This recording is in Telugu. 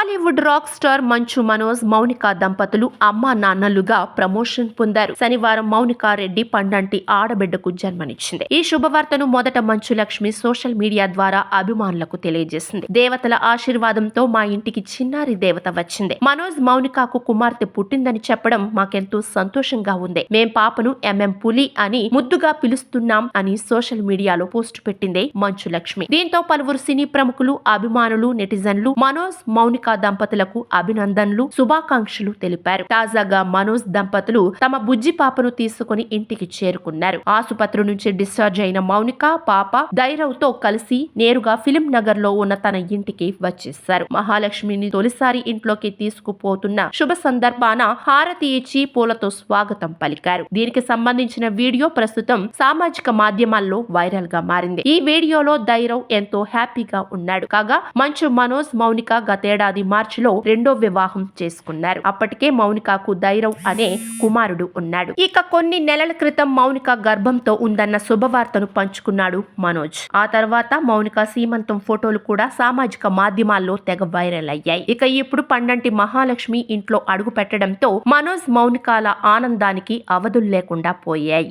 బాలీవుడ్ రాక్ స్టార్ మంచు మనోజ్ మౌనిక దంపతులు అమ్మా నాన్నలుగా ప్రమోషన్ పొందారు. శనివారం మౌనిక రెడ్డి పండంటి ఆడబిడ్డకు జన్మనిచ్చింది. ఈ శుభవార్తను మొదట మంచు లక్ష్మి సోషల్ మీడియా ద్వారా అభిమానులకు తెలియజేసింది. దేవతల ఆశీర్వాదంతో మా ఇంటికి చిన్నారి దేవత వచ్చింది. మనోజ్ మౌనికకు కుమార్తె పుట్టిందని చెప్పడం మాకెంతో సంతోషంగా ఉంది. మేం పాపను ఎంఎం పులి అని ముద్దుగా పిలుస్తున్నాం అని సోషల్ మీడియాలో పోస్ట్ పెట్టింది మంచు లక్ష్మి. దీంతో పలువురు సినీ ప్రముఖులు అభిమానులు నెటిజన్లు మనోజ్ మౌనిక దంపతులకు అభినందనలు శుభాకాంక్షలు తెలిపారు. తాజాగా మనోజ్ దంపతులు తమ బుజ్జి పాపను తీసుకుని ఇంటికి చేరుకున్నారు. ఆసుపత్రి నుంచి డిశ్చార్జ్ అయిన మౌనిక పాప ధైరవ్తో కలిసి నేరుగా ఫిలిం నగర్లో ఉన్న తన ఇంటికి వచ్చేశారు. మహాలక్ష్మిని తొలిసారి ఇంట్లోకి తీసుకుపోతున్న శుభ సందర్భాన హారతి ఇచ్చి పూలతో స్వాగతం పలికారు. దీనికి సంబంధించిన వీడియో ప్రస్తుతం సామాజిక మాధ్యమాల్లో వైరల్గా మారింది. ఈ వీడియోలో ధైరవ్ ఎంతో హ్యాపీగా ఉన్నాడు. కాగా మంచు మనోజ్ మౌనిక గతేడాది మార్చిలో రెండో వివాహం చేసుకున్నారు. అప్పటికే మౌనికకు ధైరవ్ అనే కుమారుడు ఉన్నాడు. ఇక కొన్ని నెలల క్రితం మౌనిక గర్భంతో ఉందన్న శుభవార్తను పంచుకున్నాడు మనోజ్. ఆ తర్వాత మౌనిక సీమంతం ఫోటోలు కూడా సామాజిక మాధ్యమాల్లో తెగ వైరల్ అయ్యాయి. ఇక ఇప్పుడు పండంటి మహాలక్ష్మి ఇంట్లో అడుగు పెట్టడంతో మనోజ్ మౌనికాల ఆనందానికి అవధులు లేకుండా పోయాయి.